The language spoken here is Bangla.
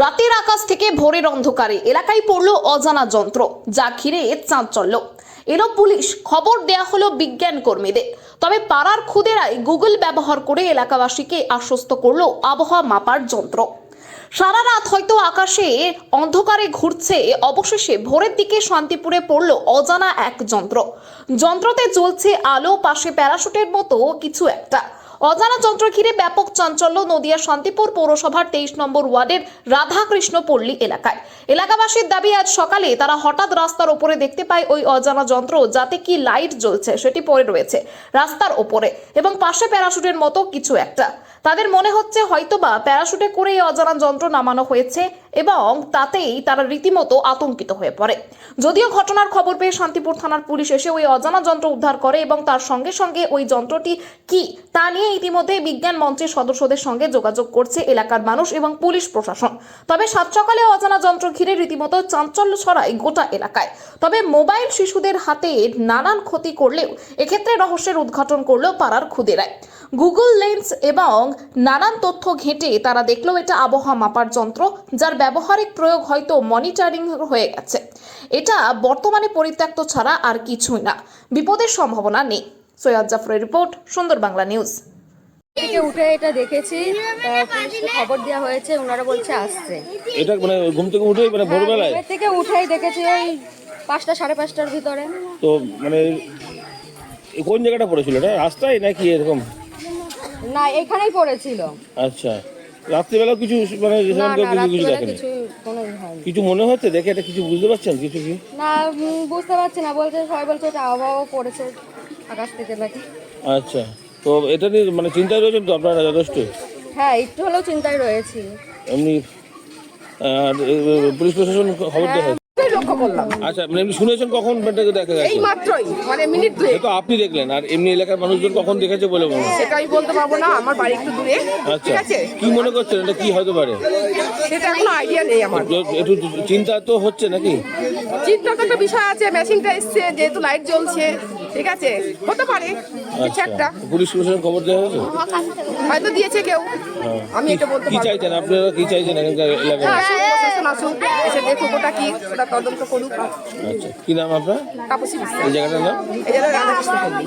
রাতের আকাশ থেকে ভোরের অন্ধকারে এলাকায় পড়ল অজানা যন্ত্র, যা ঘিরে চাঞ্চল্য। এলো পুলিশ খবর দেয়া হলো বিজ্ঞান কর্মীদের। তবে পাড়ার খুদেরাই গুগল ব্যবহার করে এলাকাবাসীকে আশ্বস্ত করল আবহাওয়া মাপার যন্ত্র। সারা রাত হয়তো আকাশে অন্ধকারে ঘুরছে, অবশেষে ভোরের দিকে শান্তিপুরে পড়ল অজানা এক যন্ত্র। যন্ত্রতে চলছে আলো, পাশে প্যারাশুটের মতো কিছু একটা। অজানা যন্ত্র ঘিরে ব্যাপক চাঞ্চল্য নদিয়া শান্তিপুর পৌরসভার তেইশ নম্বর ওয়ার্ডের রাধাকৃষ্ণ পল্লী এলাকায়। এলাকাবাসীর দাবি, আজ সকালে তারা হঠাৎ রাস্তার ওপরে দেখতে পায় ওই অজানা যন্ত্র, যাতে কি লাইট জ্বলছে সেটি পড়ে রয়েছে রাস্তার ওপরে এবং পাশে প্যারাশুটের মতো কিছু একটা। তাদের মনে হচ্ছে হয়তোবা প্যারাশুটে করে এই অজানা যন্ত্র নামানো হয়েছে। এবং তাতেই তারা রীতিমতো আতঙ্কিত হয়ে পড়ে। যদিও ঘটনার খবর পেয়ে শান্তিপুর থানার পুলিশ এসে ওই অজানা যন্ত্র উদ্ধার করে এবং তার সঙ্গে সঙ্গে ওই যন্ত্রটি কি তা নিয়ে ইতিমধ্যে বিজ্ঞান মঞ্চের সদস্যদের সঙ্গে যোগাযোগ করছে এলাকার মানুষ এবং পুলিশ প্রশাসন। তবে সাত সকালে অজানা যন্ত্র ঘিরে রীতিমতো চাঞ্চল্য ছড়ায় গোটা এলাকায়। তবে মোবাইল শিশুদের হাতে নানান ক্ষতি করলেও এক্ষেত্রে রহস্যের উদ্ঘাটন করল পাড়ার খুদেরায়। গুগল লেন্স এবং নানান তথ্য ঘেঁটে তারা দেখল এটা আবহাওয়া মাপার যন্ত্র, যার ব্যবহারিক প্রয়োগ হয়তো মনিটরিং হয়ে গেছে। এটা বর্তমানে পরিত্যক্ত ছাড়া আর কিছুই না। বিপদের সম্ভাবনা নেই। সৈয়দ জাফরের রিপোর্ট সুন্দর বাংলা নিউজ। থেকে উঠে এটা দেখেছি। পুলিশকে খবর দেওয়া হয়েছে ওনারা বলছে আসছে। এটা মানে ঘুম থেকে উঠে মানে ভোরবেলায়? থেকে উঠেই দেখেছি ওই পাঁচটা সাড়ে পাঁচটার ভিতরে। তো মানে কোন জায়গাটা পড়েছিল? এটা রাস্তায় নাকি এরকম? না এখানেই পড়েছিল। আচ্ছা। রাত্রিবেলা কিছু মানে কিছু কিছু দেখেনি। মনে হচ্ছে দেখে এটা কিছু বুঝতে পারছেন? কিছু কি? না বুঝতে পারছি না। বলছে সবাই বলছে এটা আবহাওয়া পড়েছে আকাশ থেকে নাকি। আচ্ছা। তো এটা নিয়ে মানে চিন্তায় রয়েছেন তো আপনারা যথেষ্ট? হ্যাঁ একটু হলেও চিন্তায় রয়েছি। এমনি আর পুলিশ প্রশাসন খবর দেওয়া লক্ষ্য করলাম। আচ্ছা মানে এমনি শুনেছেন কখন এটাকে দেখা গেছে? এই মাত্রই মানে মিনিট দুয়ে তো আপনি দেখলেন আর এমনি এলাকার মানুষজন কখন দেখেছে বলে মনে হয়? সেটা আমি বলতে পারব না আমার বাড়ি একটু দূরে ঠিক আচ্ছা আছে? কি মনে করছেন এটা কি হতে পারে? সেটা কোনো আইডিয়া নেই আমার। য- একটু চিন্তা তো হচ্ছে নাকি? চিন্তা তো একটা বিষয় আছে মেশিনটা এসছে যেহেতু লাইট জ্বলছে ঠিক আছে? হতে পারে কিছু আচ্ছা একটা। পুলিশ খবর দেওয়া হয়েছে? হয়তো দিয়েছে কেউ আমি এটা বলতে কি পারব না। চাইছেন আপনারা? কি চাইছেন এখানকার এলাকায় আসুক প্রশাসন আসুক এসে দেখুক ওটা কি ওটা তদন্ত করুক। আচ্ছা কি নাম আপনার? তাপসী বিশ্বাস। এই জায়গাটার নাম? এই জায়গাটা রাধাকৃষ্ণ পল্লী।